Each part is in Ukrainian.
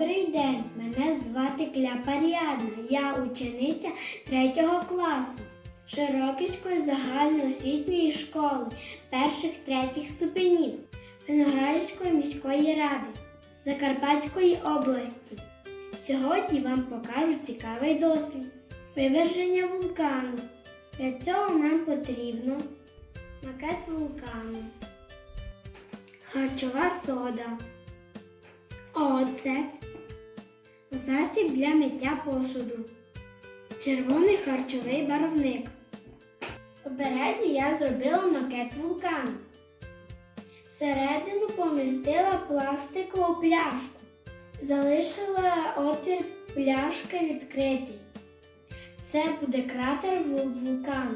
Добрий день, мене звати Кляпа Ріадна. Я учениця 3 класу Широківської загальноосвітньої школи перших третіх ступенів Виноградівської міської ради Закарпатської області. Сьогодні вам покажу цікавий дослід. Виверження вулкану. Для цього нам потрібно макет вулкану, харчова сода, оцет, засіб для миття посуду, червоний харчовий барвник. Попередньо я зробила макет вулкану. Всередину помістила пластикову пляшку. Залишила отвір пляшки відкритий. Це буде кратер вул- вулкану.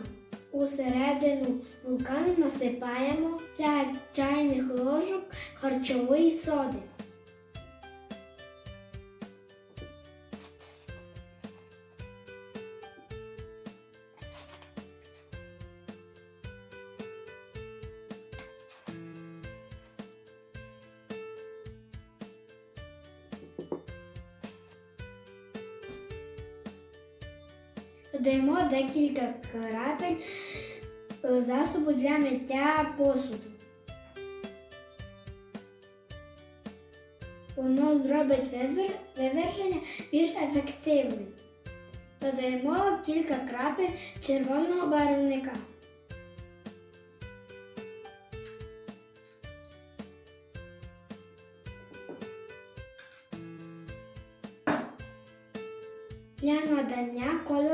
Усередину вулкану насипаємо 5 чайних ложок харчової соди. Додаємо декілька крапель е, засобу для миття посуду. Воно зробить вивер- виверження більш ефективним. Додаємо кілька крапель червоного барвника. Для надання кольору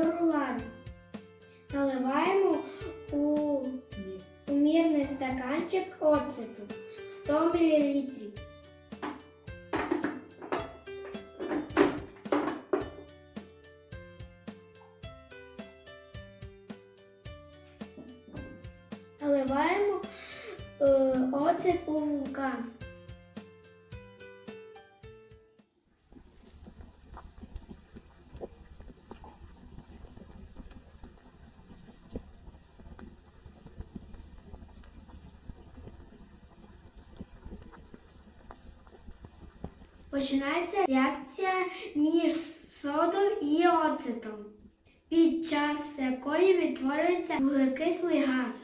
стаканчик оцету 100 мл. Наливаємо е, оцет у вулкан. Починається реакція між содом і оцетом, під час якої відтворюється вуглекислий газ.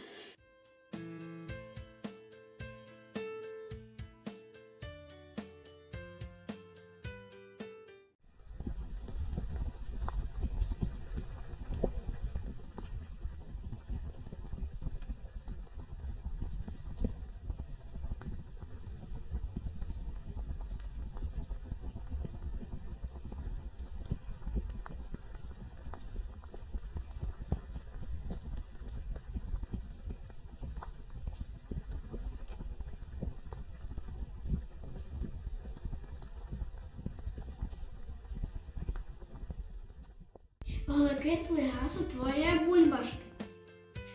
Вуглекислий газ утворює бульбашки,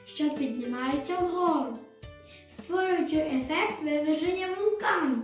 що піднімаються вгору, створюючи ефект виверження вулкану.